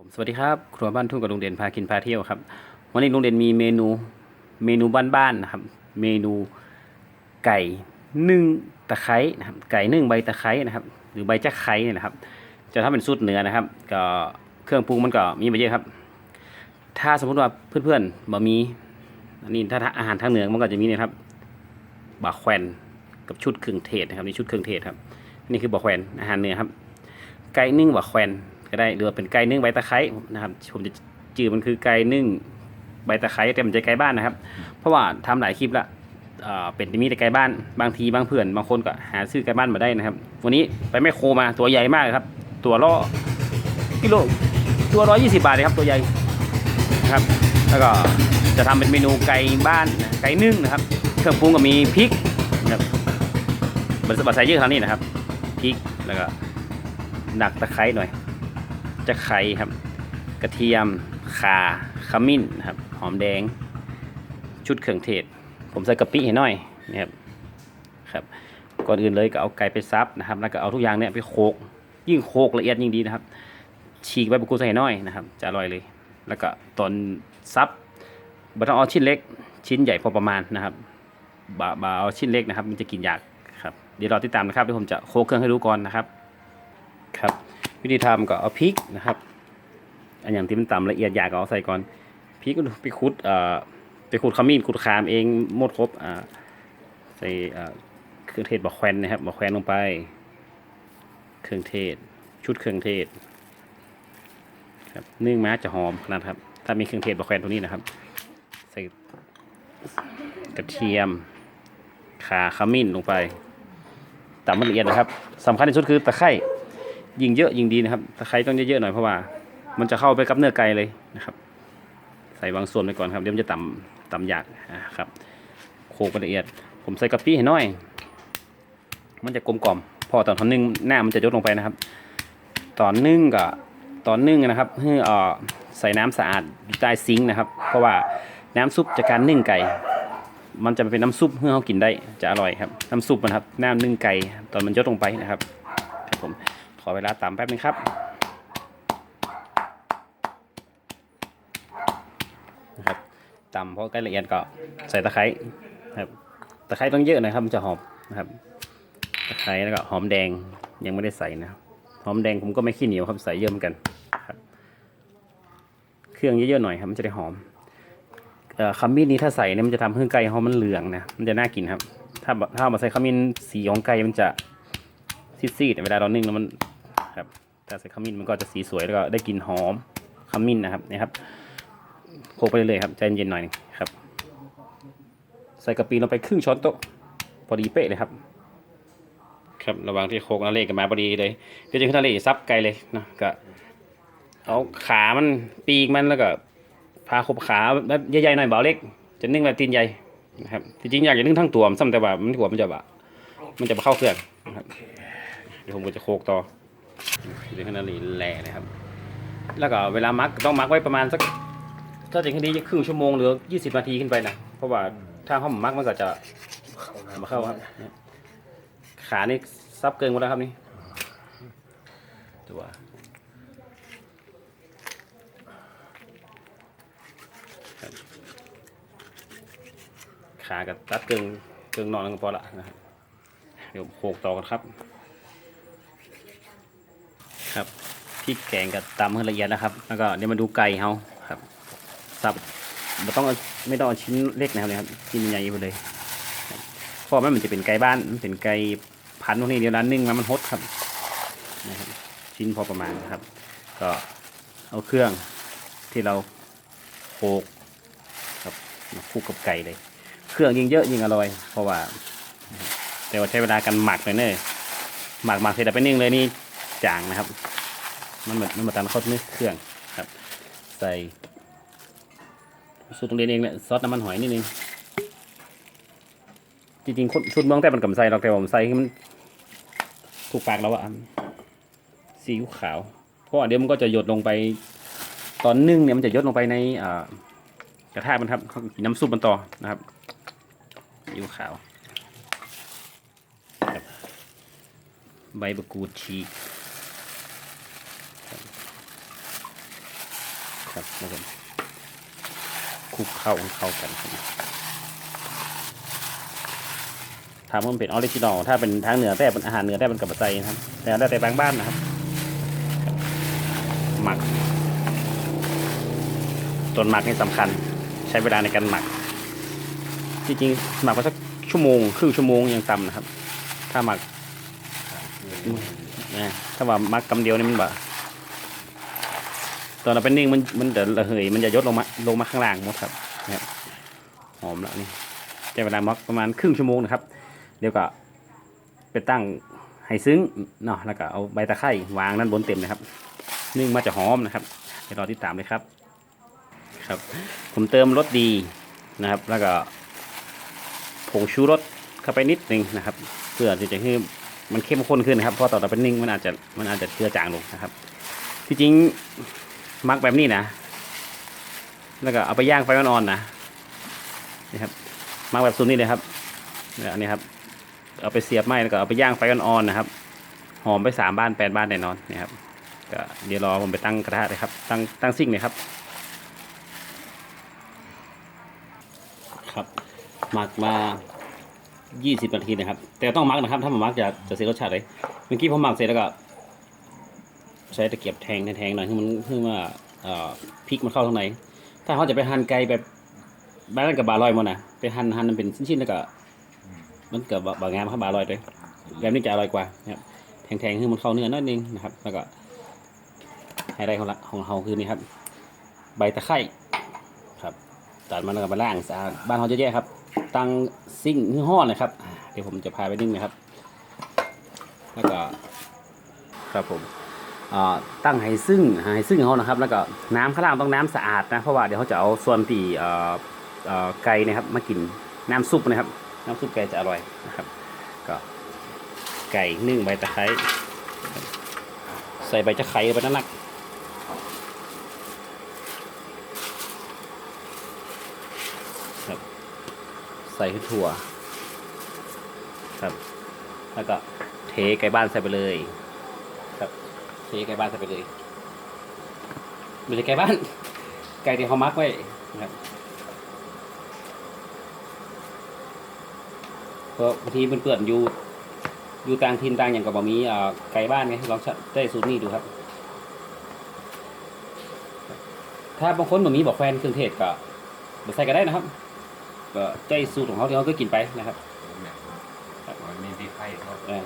ผมสวัสดีครับ ครัวบ้านทุ่งกับลุงเด่นพากินพาเที่ยวครับ วันนี้ลุงเด่นมีเมนูเมนูบ้านๆนะครับ เมนูไก่นึ่งตะไคร้นะครับ ไก่นึ่งใบตะไคร้นะครับ หรือใบจะไคร้เนี่ยนะครับ จะทำเป็นสูตรเหนือนะครับ ก็เครื่องปรุงมันก็มีมาเยอะครับ ถ้าสมมติว่าเพื่อนๆบะมีอันนี้ถ้าอาหารทางเหนือมันก็จะมีนะครับบะแควนกับชุดเครื่องเทศนะครับนี่ชุดเครื่องเทศครับ นี่คือบะแควนอาหารเหนือครับ ไก่นึ่งบะแควน ก็ได้หรือว่าเป็นไก่นึ่งใบตะไคร้นะครับผมจะจื่อมันคือไก่นึ่งใบตะไคร้แต่มันจะไก่บ้านนะครับ เพราะว่าทำหลายคลิปละเอ่อเป็นที่มีแต่ไก่บ้านบางทีบางเพื่อนบางคนก็หาซื้อไก่บ้านมาได้นะครับ วันนี้ไปแม่โคมาตัวใหญ่มากเลยครับ ตัวล่อกิโลตัวร้อยยี่สิบาทเลยครับตัวใหญ่นะครับ แล้วก็จะทำเป็นเมนูไก่บ้านนะไก่นึ่งนะครับ เครื่องปรุงก็มีพริกนะครับบัสบัสใส่เยอะเท่านี้นะครับพริกแล้วก็หนักตะไคร้หน่อย จะไคร้ครับ กระเทียมข่าขมิ้นครับ หอมแดง ชุดเครื่องเทศ ผมใส่กะปิให้หน่อยนะครับครับ ก่อนอื่นเลยก็เอาไก่ไปซับนะครับ แล้วก็เอาทุกอย่างเนี่ยไปโขลกยิ่งโขลกละเอียดยิ่งดีนะครับ ฉีกใบมะกรูดใส่หน่อยนะครับ จะอร่อยเลย แล้วก็ตอนซับบะต้องเอาชิ้นเล็ก ชิ้นใหญ่พอประมาณนะครับบะบะเอาชิ้นเล็กนะครับ มันจะกินยากครับ เดี๋ยวรอติดตามนะครับเดี๋ยวผมจะโขลกเครื่องให้ดูก่อนนะครับ ครับ วิธีทำก็เอาพริกนะครับ อันอย่างที่มันต่ำละเอียดอยากเอาใส่ก่อนพริกก็ไปขุดเอ่อไปขุดขมิ้นขุดขามเองหมดครบอ่าใส่เครื่องเทศบะแควนนะครับบะแควนลงไป เครื่องเทศ ชุดเครื่องเทศครับนึ่งม้าจะหอมนะครับ ถ้ามีเครื่องเทศบะแควนตรงนี้นะครับ ใส่กระเทียมข่าขมิ้นลงไปตำมันละเอียดนะครับสำคัญที่สุดคือตะไคร้ ยิงเยอะยิงดีนะครับตะไคร้ต้องเยอะๆหน่อยเพราะว่า มันจะเข้าไปกับเนื้อไก่เลยนะครับ ใส่บางส่วนไปก่อนครับเดี๋ยวมันจะต่ำต่ำยากนะครับโขลกละเอียด ผมใส่กะปิให้น้อย มันจะกลมกล่อม พอตอนทอนนึ่งหน้ามันจะยดลงไปนะครับ ตอนนึ่งกับตอนนึ่งนะครับให้เอ่อใส่น้ำสะอาดอยู่ใต้ซิงค์นะครับ เพราะว่าน้ำซุปจากการนึ่งไก่ มันจะเป็นน้ำซุปเพื่อเขากินได้จะอร่อยครับ น้ำซุปมันครับน้ำนึ่งไก่ตอนมันยดลงไปนะครับครับผม อเวลาตำแป๊บนึงครับ นะครับตำเพอใกล้ละเอียดก็ใส่ตะไคร้ครับตะไคร้ต้องเยอะหนะครับมันจะหอมนะครับตะไคร้แล้วก็หอมแดงยังไม่ได้ใส่นะครับหอมแดงผมก็ไม่ขี้เหนียวครับใส่เยอะเหมือนกันครับ เครื่องเยอะๆหน่อยครับมันจะได้หอมเอ่อขมิ้นนี้ถ้าใส่เนี่ยมันจะทำให้ไก่หอมมันเหลืองนะมันจะน่ากินครับ ถ้าถ้าเอามาใส่ขมิ้นสีของไก่มันจะซีดๆเวลาเรานึ่งแล้วมัน ครับแต่ใส่ขมิ้นมันก็จะสีสวยแล้วก็ได้กลิ่นหอมขมิ้นนะครับนี่ครับโขกไปเรื่อยๆครับใจเย็นๆหน่อยนึงครับ ใส่กะปิลงไปครึ่งช้อนโต๊ะพอดีเป๊ะเลยครับ ครับระหว่างที่โขลกนาเลกันมาพอดีเลยเดี๋ยวจะขึ้นนาเลซับไกลเลยนะก็เอาขามันปีกมันแล้วก็พาขบขาแบบใหญ่ๆหน่อยเบาเล็ก จะนึ่งแบบตีนใหญ่นะครับจริงๆอยากจะนึ่งทั้งตัวมันซ้ำแต่ว่ามันหัวมันจะบะมันจะมาเข้าเครื่องนะครับเดี๋ยวผมก็จะโคกต่อ เดี๋ยวขนาดนี้แหล่เลยครับ แล้วก็เวลามักต้องมักไว้ประมาณสัก ถ้าจะคดีจะครึ่งชั่วโมงหรือยี่สิบนาทีขึ้นไปนะ เพราะว่าถ้าห้องมักมันก็จะมาเข้าครับ ขานี่ซับเกินหมดแล้วครับนี่ตัวขากับตัดเกินเกินนอนก็พอละนะครับเดี๋ยวโขกต่อกันครับ ครับพริกแกงกับตำให้ละเอียดนะครับ แล้วก็เดี๋ยวมาดูไก่เฮาครับสับไม่ต้องไม่ต้องเอาชิ้นเล็กนะครับเลยครับชิ้นใหญ่ไปเลยเพราะว่ามันจะเป็นไก่บ้านมันเป็นไก่พันธุ์พวกนี้เดี๋ยวร้านนึ่งมามันฮดครับนะครับชิ้นพอประมาณนะครับ ก็เอาเครื่องที่เราโขกครับคลุกกับไก่เลย เครื่องยิ่งเยอะยิ่งอร่อย เพราะว่า แต่ว่าใช้เวลาการหมักหน่อยเนอะหมักหมักเสร็จแล้วไปนึ่งเลยนี่ จางนะครับ มันเหมือนมันเหมือนตามข้าวนึ่เครื่องครับ ใส่สูตรตรงเรียนเองเนี่ยซอสน้ำมันหอยนิดนึงจริงๆคนชุดเมืองแต่มันกับใส่เราแต่ว่าผมใส่ให้มันถูกปากแล้วอะซีอิ๊วขาว เพราะเดี๋ยวมันก็จะหยดลงไป ตอนนึ่งเนี่ยมันจะหยดลงไปในกระทะมันครับน้ำซุปมันต่อนะครับซีอิ๊วขาวใบมะกูดฉี ครับแล้วผมคลุกเข้าเข้ากันครับถามว่ามันเป็นออริจินอลถ้าเป็นทางเหนือแต่เป็นอาหารเหนือแต่เป็นกับใจนะครับ แต่แล้วแต่บางบ้านนะครับ หมักต้นหมักนี่สำคัญ ใช้เวลาในการหมัก จริงๆหมักไปสักชั่วโมงครึ่งชั่วโมงยังต่ำนะครับ ถ้าหมักนะถ้าว่าหมักกำเดียวนี่มันแบบ ตอนเราเป็นนิ่งมันมันจะระเหยมันจะยดลงมาลงมาข้างล่างหมดครับนะครับหอมแล้วนี่ใช้เวลาหมักประมาณครึ่งชั่วโมงนะครับ เดี๋ยวก็ไปตั้งให้ซึ้งเนาะแล้วก็เอาใบตะไคร้วางด้านบนเต็มนะครับ นึ่งมาจะหอมนะครับเดี๋ยวรอติดตามเลยครับ ครับ ผมเติมรสดีนะครับ แล้วก็ผงชูรสเข้าไปนิดนึงนะครับ เพื่อที่จะให้มันเข้มข้นขึ้นนะครับเพราะตอนเราเป็นนิ่งมันอาจจะมันอาจจะเจือจางลงนะครับ ที่จริง มักแบบนี้นะ แล้วก็เอาไปย่างไฟอ่อนๆนะนี่ครับมักแบบสูตรนี้เลยครับเนี่ยอันนี้ครับ เอาไปเสียบไหมแล้วก็เอาไปย่างไฟอ่อนๆนะครับ หอมไปสามบ้านแปดบ้านแน่นอนนี่ครับก็เดี๋ยวรอผมไปตั้งกระทะเลยครับ ตั้งตั้งซิ่งเลยครับ ครับหมักมา 20 นาทีนะครับ แต่ต้องหมักนะครับ ถ้ามันหมักจะจะเสียรสชาติเลย เมื่อกี้ผมหมักเสร็จแล้วก็ ใช้ตะเกียบแทงแทงหน่อยให้มันเพื่อว่าพริกมันเข้าข้างในถ้าเขาจะไปหั่นไก่แบบบ้านนั้นกับบาลอยหมดนะไปหั่นหั่นมันเป็นชิ้นๆแล้วก็มันเกับบางงามครับบาลอยเลยแบบนี้จะอร่อยกว่าครับแทงๆให้มันเข้าเนื้อนิดนึงนะครับ แล้วก็ไฮไลท์ของของเราคือนี่ครับ ใบตะไคร้ครับตัดมันแล้วก็มาล้างสะอาดบ้านเขาเยอะแยะครับ ตั้งซิ่งห้อนะครับ เดี๋ยวผมจะพาไปนึ่งนะครับ แล้วก็ครับผม ตั้งไห้ซึ่งไห้ซึ่งเขานะครับ แล้วก็น้ำข้างล่างต้องน้ำสะอาดนะ เพราะว่าเดี๋ยวเขาจะเอาส่วนตีไก่นะครับ มากินน้ำซุปนะครับ น้ำซุปไก่จะอร่อยนะครับ ก็ไก่นึ่งใบตะไคร้ใส่ใบจะไคร้ไปนั่นนักใส่ขึ้นถั่วครับ แล้วก็เทไก่บ้านใส่ไปเลยครับ เทไก่บ้านใส่ไปเลยไม่ใช่ไก่บ้าน ไก่ที่เขามักไว้นะครับเพราะบางทีเพื่อนๆอยู่ อยู่ต่างถิ่นต่างอย่างกับบะมีอ่าไก่บ้านไงลองได้สูตรนี้ดูครับ ถ้าบางคนบะมีบอกแฟนเครื่องเทศก็บ่ใส่ก็ได้นะครับก็ใจสูตรของเขาที่เขาก็กินไปนะครับมันมีที่ไข่เขา เออ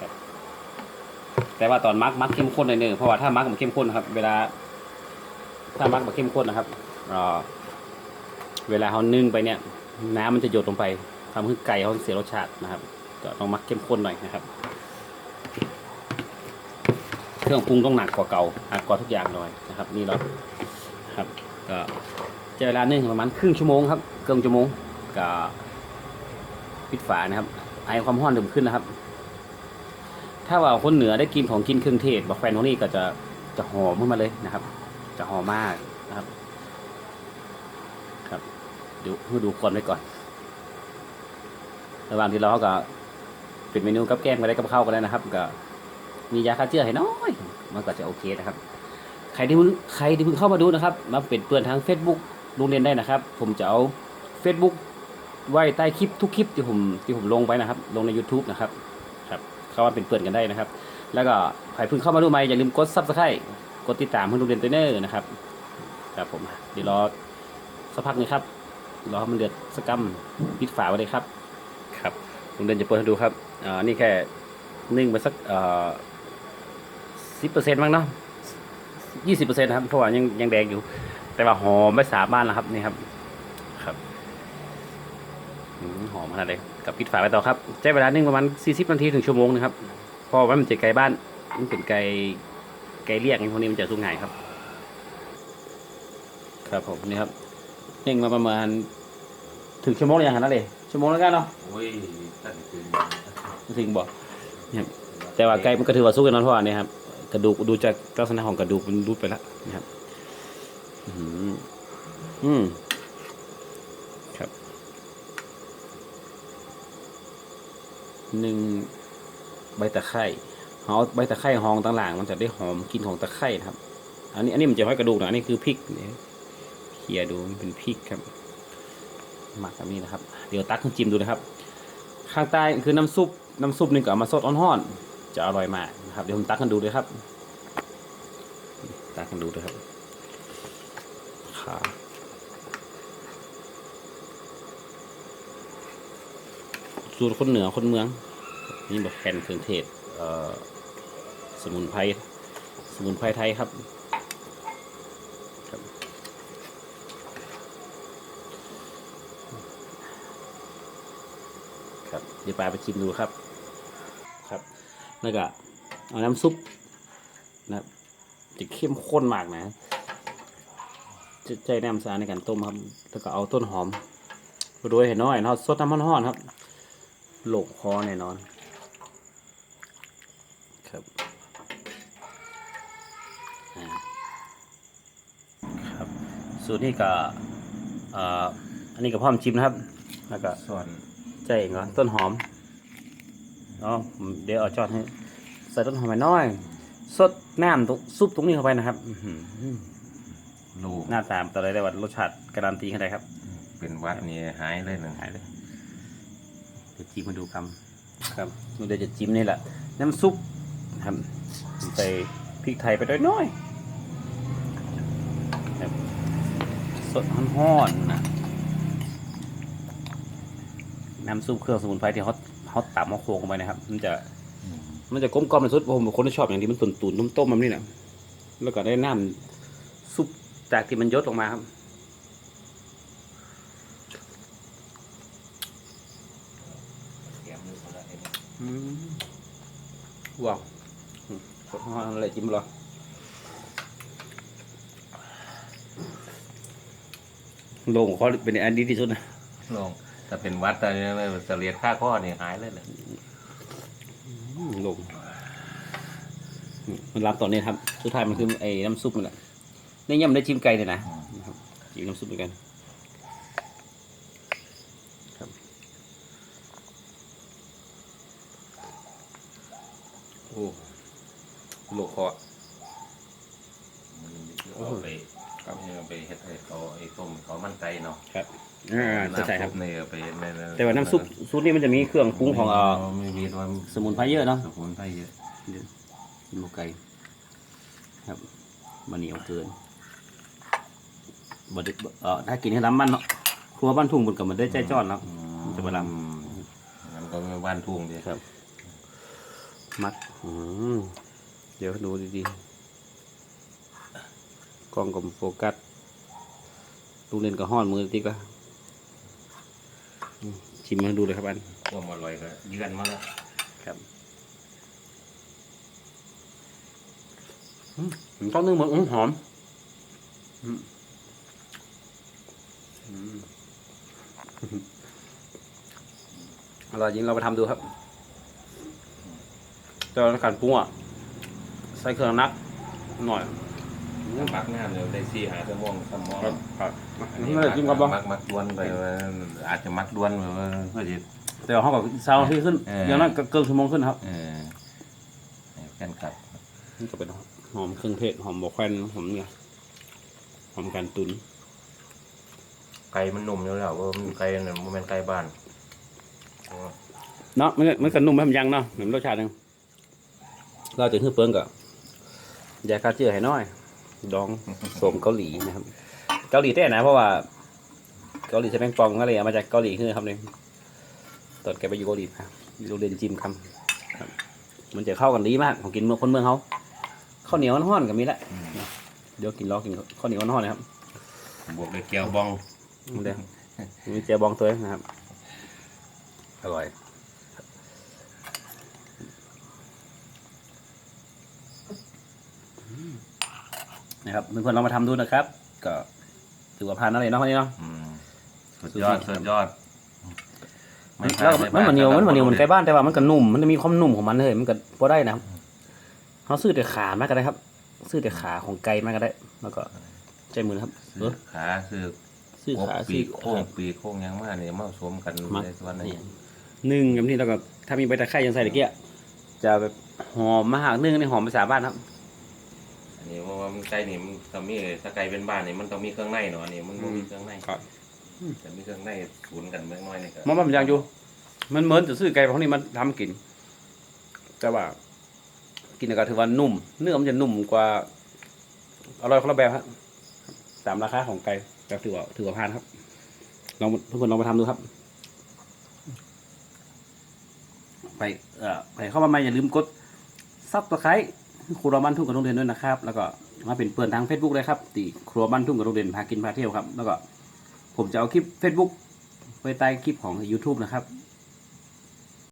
ครับ แต่ว่าตอนมักมักเข้มข้นหน่อยหนึงเพราะว่าถ้ามักมันเข้มข้นครับ เวลา ถ้ามักมันเข้มข้นนะครับเอ่อเวลาเขานึ่งไปเนี่ย น้ำมันจะหยดลงไปทำให้ไก่เขาเสียรสชาตินะครับ ก็ต้องมักเข้มข้นหน่อยนะครับ เครื่องปรุงต้องหนักกว่าเก่าหนักกว่าทุกอย่างหน่อยนะครับ นี่เราครับ ก็ใช้เวลานึ่งประมาณครึ่งชั่วโมงครับครึ่งชั่วโมงก็ปิดฝานะครับไอความร้อนเริ่มขึ้นนะครับ ถ้าว่าคนเหนือได้กินของกินเครื่องเทศบอกแฟนของนี่ก็จะจะหอมขึ้นมาเลยนะครับ จะหอมมากนะครับ ครับดูเพื่อดูคนไว้ก่อน ระหว่างที่เราก็ป็นเมนูกับแก้มก็ได้กับข้าวก็ได้นะครับ ก็มียาฆ่าเชื้อให้น้อยมันก็จะโอเคนะครับ ใครที่เพิ่งใครที่เพิ่งเข้ามาดูนะครับ มาเป็นเพื่อนทาง Facebook โรงเรียนได้นะครับ ผมจะเอา Facebook ไว้ใต้คลิปทุกคลิปที่ผมที่ผมลงไปนะครับ ลงใน YouTube นะครับ ครับเข้ามาเป็นเพื่อนกันได้นะครับ แล้วก็ใครเพิ่งเข้ามาดูใหม่อย่าลืมกด Subscribe กดติดตามเพื่อนโรงเรียนเทรนเนอร์นะครับครับผมเดี๋ยวรอสักพักนึงครับรอมันเดือดสักกัมปิดฝาไว้เลยครับ ครับโรงเรียนจะเปิดให้ดูครับอ่านี่แค่นึ่งไปสักอ่อสิบเปอร์เซ็นต์มั้งเนาะยี่สิบเปอร์เซ็นต์ครับเพราะว่ายังยังแดงอยู่ แต่ว่าหอมไม่สาบ้านแล้วครับนี่ครับ หอมขนาดเลยกับปิดฝาไว้ต่อครับ ใช้เวลานึ่งประมาณสี่สิบนาทีถึงชั่วโมงนะครับเพราะว่ามันจะไก่บ้าน มันเป็นไก่ไก่เรียกไงพวกนี้มันจะสุกง่ายครับ ครับผมนี่ครับนึ่งมาประมาณถึงชั่วโมงเลยอย่างนั้นเลยชั่วโมงแล้วกันเนาะโอ้ยตั้งคืนถึงบอกนะครับแต่ว่าไก่มันก็ถือว่าสู้กันนอนเพราะว่าเนี่ยครับกระดูกดูจากลักษณะของกระดูกมันรุดไปแล้วนะครับ อืมอืมครับ หนึ่งใบตะไคร้เอาใบตะไคร้หองต่างหลังมันจะได้หอมกลินของตะไคร้นะครับ อันนี้อันนี้มันจะไว้กระดูกนะอันนี้คือพริกเนี่ยเขี่ยดูมันเป็นพริกครับหมักแบบนี้นะครับ เดี๋ยวตักขึ้นจิ้มดูนะครับ ข้างใต้คือน้ำซุปน้ำซุปนี่ก็เอามาสดอ่อนๆจะอร่อยมากนะครับเดี๋ยวผมตักกันดูเลยครับ ตักกันดูเลยครับขา สูตรคนเหนือคนเมือง นี่แบบแผ่นเครื่องเทศเสมุนไพรสมุนไพรไทยครับครับเดี๋ยวปลาไปชิมดูครับ ครับ แล้วก็เอาน้ำซุปนะครับจะเข้มข้นมากนะจะใจน้ำสารในการต้มครับ แล้วก็เอาต้นหอมโรยให้น้อยเนาะสดน้ำมันห้อนครับ โหลกคอแน่นอน ครับอ่าครับ สูตรนี้ก็เอ่ออันนี้ก็พร้อมชิมนะครับ แล้วก็ส่วนใจเองเหรอต้นหอมเนาะผมเดี๋ยวเอาจอดให้ใส่ต้นหอมไปน้อยสดน้ำตรงซุปตรงนี้เข้าไปนะครับอื้อหือลูกหน้าตามต่อเลยได้ว่ารสชาติการันตีขนาดไหนครับ เป็นวัดนี่หายเลยหนึ่งหายเลย เดี๋ยวจิ้มมาดูคำครับเดี๋ยวจะจิ้มนี่แหละ น้ำซุปครับใส่พริกไทยไปด้วยน้อยครับสดห้อนๆนะน้ำซุปเครื่องสมุนไพรที่เขาเขาตับมาโคลงลงไปนะครับ มันจะ มันจะกลมกล่อมในสุดผมเป็นคนที่ชอบอย่างที่มันตุนตุนต้มต้มๆมันนี่นะแล้วก็ได้น้ำซุปจากที่มันยดออกมาครับ เตรียมมือคนละเอ็น อืม ว้าวอืมสดห้อนอะไรจิ้มเหรอโลงของเขาเป็นอันดีที่สุดนะลงถ้าเป็นวัดตอนนี้เลยเสลียดค่าข้อนี่หายเลยเลยอืมโลงอืมมันรับต่อเนี่ยครับ สุดท้ายมันคือไอ้น้ำซุปนี่แหละนี่ยังไม่ได้จิ้มไก่เลยนะนะครับจิ้มน้ำซุปด้วยกันครั โอ้โลกคอเอาไปเอาไปเฮ็ดไอ้เขาไอ้ต้มเขามันไก่เนาะครับอ่าเข้าใจครับน้ำซุปเนี่ยเอาไปในในแต่ว่าน้ำซุปซุปนี่มันจะมีเครื่องปรุงของเอ่อไม่มีว่าสมุนไพรเยอะเนาะสมุนไพรเยอะหมูไก่ครับมันเหนียวเกินบไดเอ่อถ้ากินให้ล้ำมันเนาะครัวบ้านทุ่งบนกับมันได้ใจจอดเนาะมันจะมาลงั้นก็ไม่บ้านทุ่งเดียวครับมัดอืม เดี๋ยวดูดีๆ กล้องกับโฟกัสลูกเล่นกับห้อนมือติ๊กละอืมชิมมาดูเลยครับอันความอร่อยก็เยือนมาแล้วครับอืมผมต้องนึ่งเหมือนอื้อหอมอืมอืมอร่อยจริงเราไปทำดูครับ เจอการปรุงอะใส่เครื่องนักหน่อยมักงานเลยได้สี่หาชั่วโมงสมองครับครับอันนี่นี้ไม่ได้กินครับบ้างมักมักดวนไปว่าอาจจะมักดวนแบบว่าเพื่อจะแต่ว่าเขากับเช้าที่ขึ้นเอออย่างนั้นก็เกินชั่วโมงขึ้นครับเออให้แฟนคลับนี่ก็เป็นหอมเครื่องเทศหอมบอแควนหอมเนี่ยหอมการตุนไก่มันหนุ่มอยู่แล้วว่ามันไก่เนี่ยมันเป็นไก่บ้านเนาะมันก็มันก็นุ่มให้มันยังเนาะเหมือนรสชาติหนึง เราจะคือเปิ้งกับยาฆ่าเชื้อให้น้อย ดองโสมเกาหลีนะครับ เกาหลีแท้นะเพราะว่า เกาหลีใช้แมงปองก็เลยเอามาจากเกาหลีคือครับเนี่ยตอนแกไปอยู่เกาหลีครับดูเรียนจิมคำครับ มันจะเข้ากันดีมากของกินเมืองคนเมืองเขาข้าวเหนียวน้อนๆกับมีแหละเดี๋ยวกินรอกินข้าวเหนียวน้อนๆนะครับบวกด้วยแก้วบองเดี๋ยวมีเจียวบองตัวเองนะครับอร่อย นะครับเพื่อนๆลองมาทำดูนะครับ ก็ถือว่าผ่านอะไรเนาะคนนี้เนาะ อืมสุดยอด สุดยอดแล้วมันมันเหนียวมันมันเหนียวเหมือนไก่บ้านแต่ว่ามันก็นุ่มมันจะมีความนุ่มของมันเลยมันก็พอได้นะครับเขาซื้อแต่ขามาก็ได้ครับ ซื้อแต่ขาของไก่มาก็ได้ แล้วก็ใจมือนะครับเอซื้ออขาซื้อซื้อโคกขาปีซื้อกโค้งปีกโค้งยังมากเนี่ยมาสวมกันมักในส่วนนี้หนึ่งกับที่แล้วก็ถ้ามีใบตะไคร้ยังใส่ตะเกียะจะแบบหอมมากนึ่งในหอมภาษาบ้านครับ อันนี้ว่ามันไก่นี่มันต้องมีถ้าไก่เป็นบ้านนี่มันต้องมีเครื่องในเนาะอันนี่มันบ่มีเครื่องในครับแต่มีเครื่องในศูนย์กันเล็กน้อยนี่ก็มันมันยังอยู่ มันเหมือนจะซื้อไก่พวกนี้มันทำกิน แต่ว่า กินแล้วก็ถือว่านุ่ม เนื้อมันจะนุ่มกว่าอร่อยคนละแบบครับตามราคาของไก่ก็ถือว่าถือว่าผ่านครับลองทุกคนลองไปทำดูครับ ไปเอ่อไปเข้ามาใหม่อย่าลืมกดซับสไครต์ ครัวบ้านทุ่งกับโรงเรียนด้วยนะครับ แล้วก็มาเป็นเพื่อนทาง Facebook เลยครับตีครัวบ้านทุ่งกับโรงเรียนพากินพาเที่ยวครับ แล้วก็ผมจะเอาคลิป Facebook ไว้ใต้คลิปของ YouTube นะครับ